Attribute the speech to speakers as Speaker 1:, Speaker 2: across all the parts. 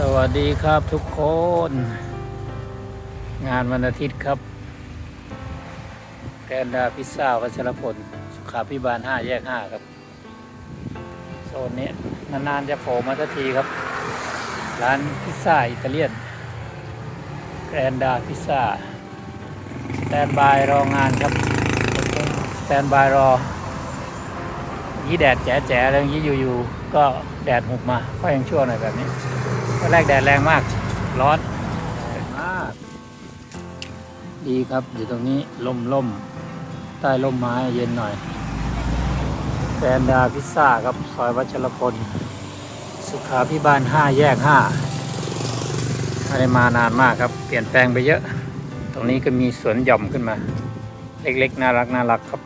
Speaker 1: สวัสดีครับทุกคน งานวันอาทิตย์ครับแกรนดาพิซซ่าวัชรพล สุขาพิบาล 5 แยก 5 ครับ โซนนี้นาน ๆ จะโผล่มาสักทีครับ ร้านพิซซ่าอิตาเลียนแกรนดาพิซซ่าสแตนบายรองานครับสแตนบายรอยี่แดดแจ๋ๆแล้วยี่อยู่ ๆ ก็แดดหุบมา ก็ยังชั่วหน่อยแบบนี้ ตอนแรกแดดแรงมาก ร้อนแดดมาก ดีครับ อยู่ตรงนี้ล่มล่มใต้ร่มไม้เย็นหน่อยแฟนดาพิซซ่าครับ ซอยวัชรพล สุขาพิบาล 5 แยก 5ไม่ได้มานานมากครับ เปลี่ยนแปลงไปเยอะ ตรงนี้ก็มีสวนหย่อมขึ้นมา เล็กๆ น่ารักน่ารักครับ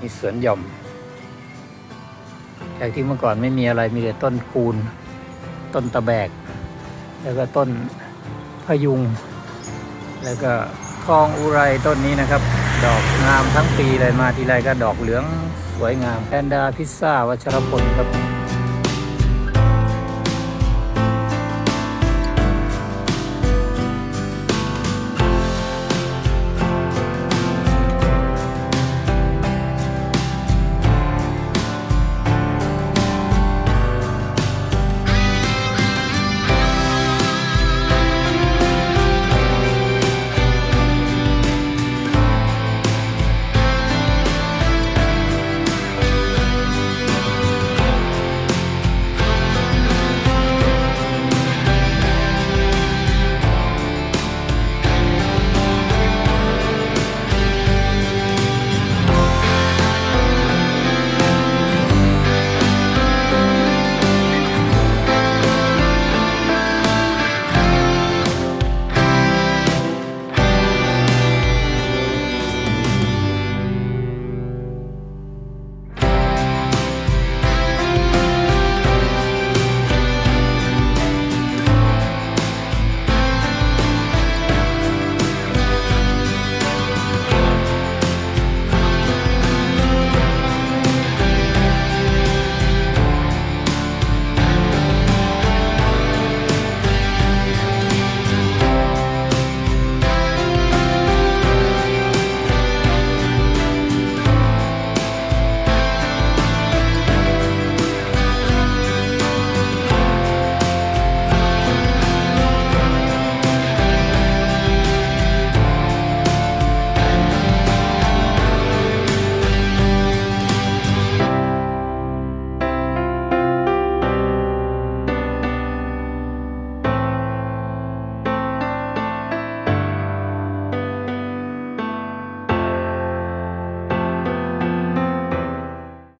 Speaker 1: มีสวนหย่อมจากที่เมื่อก่อนไม่มีอะไรมีแต่ต้นคูน ต้นตะแบก แล้วก็ต้นพยุง แล้วก็ทองอุไรต้นนี้นะครับ ดอกงามทั้งปีเลยมาทีไรก็ดอกเหลืองสวยงามแพนดาพิซซ่าวัชรพลครับ